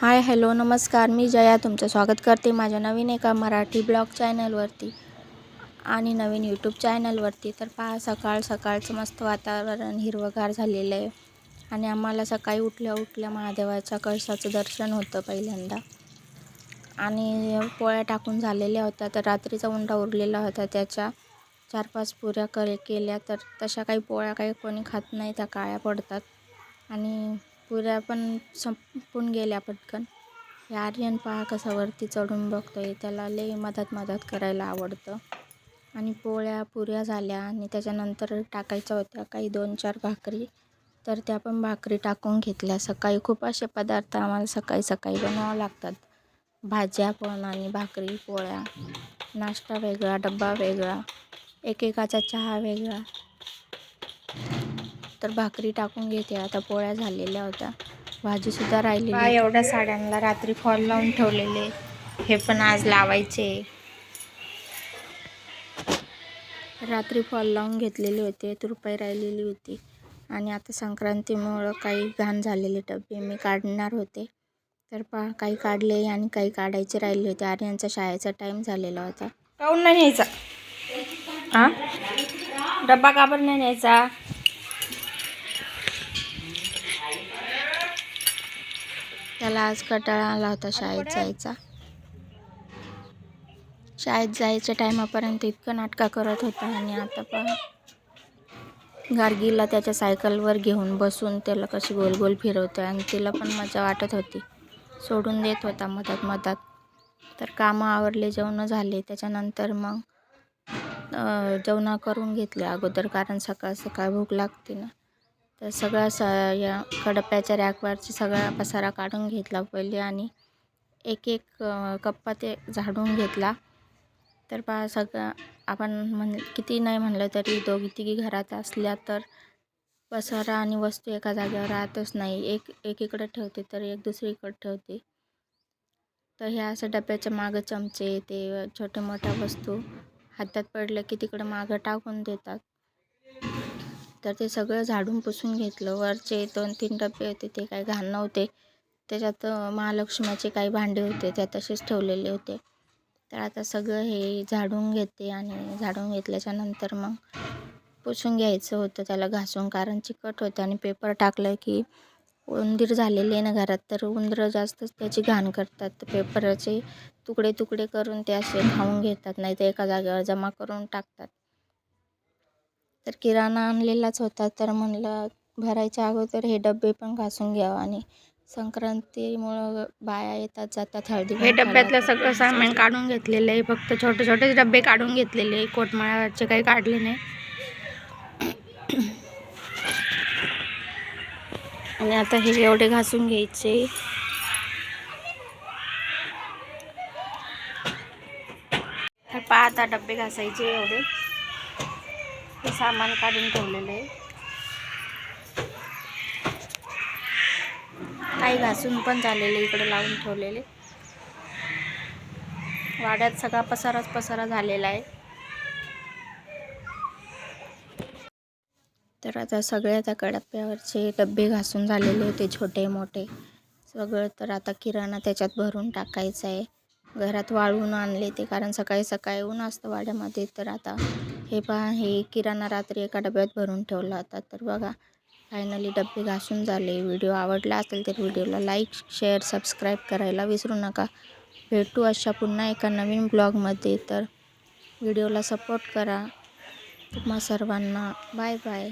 Hi hello नमस्कार. मी जया तुमचं स्वागत करते माझ्या नवीन एका मराठी ब्लॉग चॅनलवरती आणि नवीन यूट्यूब चॅनलवरती. तर पहा सकाळ सकाळचं मस्त वातावरण हिरवंगार झालेलं आहे. आणि आम्हाला सकाळी उठल्या उठल्या महादेवाच्या कळसाचं दर्शन होतं पहिल्यांदा. आणि पोळ्या टाकून झालेल्या होत्या तर रात्रीचा उंडा उरलेला होता त्याच्या. चार पाच पुऱ्या क केल्या तर तशा काही पोळ्या काही कोणी खात नाही त्या काळ्या पडतात. आणि पुऱ्या पण संपून गेल्या पटकन. हे आर्यन पहा कसा वरती चढून बघतोय. त्याला लई मदत मदत करायला आवडतं. आणि पोळ्या पुऱ्या झाल्या आणि त्याच्यानंतर टाकायच्या होत्या काही दोन चार भाकरी. तर त्या पण भाकरी टाकून घेतल्या. सकाळी खूप असे पदार्थ आम्हाला सकाळी सकाळी बनवावं लागतात. भाज्या पण आणि भाकरी पोळ्या. नाश्ता वेगळा डब्बा वेगळा. एकेकाचा चहा वेगळा. तर भाकरी टाकून घेते. आता पोळ्या झालेल्या होत्या. भाजीसुद्धा राहिली एवढ्या साड्यांना रात्री फॉल लावून ठेवलेले. हे पण आज लावायचे. रात्री फॉल लावून घेतलेले होते. रुपये राहिलेली होती. आणि आता संक्रांतीमुळं काही घाण झालेले डबे मी काढणार होते. तर पहा काही काढले आणि काही काढायचे राहिले होते. आर्यांचा शाळेचा टाईम झालेला होता. काऊन नाही न्यायचा. हां डब्बा का पण नाही न्यायचा? मला आज कटाळा आला होता शाळेत जायचा. शाळेत जायच्या टायमापर्यंत इतकं नाटका करत होता आणि आता पण गार्गीला त्याच्या सायकलवर घेऊन बसून त्याला कशी गोल गोल फिरवतोय आणि तिला पण मजा वाटत होती. सोडून देत होता मधात मधात तर कामं आवरले जेवणं झाले. त्याच्यानंतर मग जेवणं करून घेतले अगोदर कारण सकाळ सकाळ भूक लागते ना. तर सगळा स या कडप्याच्या रॅकवरची सगळा पसारा काढून घेतला पहिले आणि एक एक कप्पा ते झाडून घेतला. तर पहा सगळं आपण म्हण किती नाही म्हणलं तरी दोघी तिघी घरात असल्या तर पसारा आणि वस्तू एका जागेवर राहतच नाही. एक एकीकडे ठेवते तर एक दुसरीकडे ठेवते. तर ह्या असं डब्याच्या मागं चमचे ते छोट्या मोठ्या वस्तू हातात पडलं की तिकडं मागं टाकून देतात. तर ते सगळं झाडून पुसून घेतलं. वरचे दोन तीन डबे होते ते काही घाण नव्हते. त्याच्यात महालक्ष्मीचे काही भांडे होते त्या तसेच ठेवलेले होते. तर आता सगळं हे झाडून घेते आणि झाडून घेतल्याच्या नंतर मग पुसून घ्यायचं होतं. त्याला घासून कारण चिकट होतं आणि पेपर टाकलं की उंदीर झालेले ना घरात तर उंदरं जास्तच त्याची घाण करतात. तर पेपराचे तुकडे तुकडे करून ते असे खाऊन घेतात नाही तर एका जागेवर जमा करून टाकतात. तर किराणा आणलेलाच होता. तर म्हणलं भरायच्या अगोदर हे डबे पण घासून घ्यावं आणि संक्रांतीमुळं बाया येतात जातात हळदी हे डब्यातलं सगळं सामान काढून घेतलेलं आहे. फक्त छोटे छोटे डबे काढून घेतलेले आहे. कोटमाळावरचे काही काढले नाही. आणि आता हे एवढे घासून घ्यायचे. तर पहा आता डबे घासायचे एवढे. हे सामान काढून ठेवलेलं आहे. काही घासून पण झालेले इकडे लावून ठेवलेले. वाड्यात सगळा पसाराच पसारा झालेला आहे. तर आता सगळ्या त्या कडप्प्यावरचे डबे घासून झालेले होते छोटे मोठे. सगळं तर आता किराणा त्याच्यात भरून टाकायचं आहे. घरात वाळवून आणले ते कारण सकाळी सकाळी ऊन असतं वाड्यामध्ये तर आता हे पहा हे किराणा रात्री एका डब्यात भरून ठेवला होता. तर बघा फायनली डबे घासून झाले. व्हिडिओ आवडला असेल तर व्हिडिओला लाईक शेअर सबस्क्राईब करायला विसरू नका. भेटू अशा पुन्हा एका नवीन ब्लॉगमध्ये तर व्हिडिओला सपोर्ट करा. तुम्हा सर्वांना बाय बाय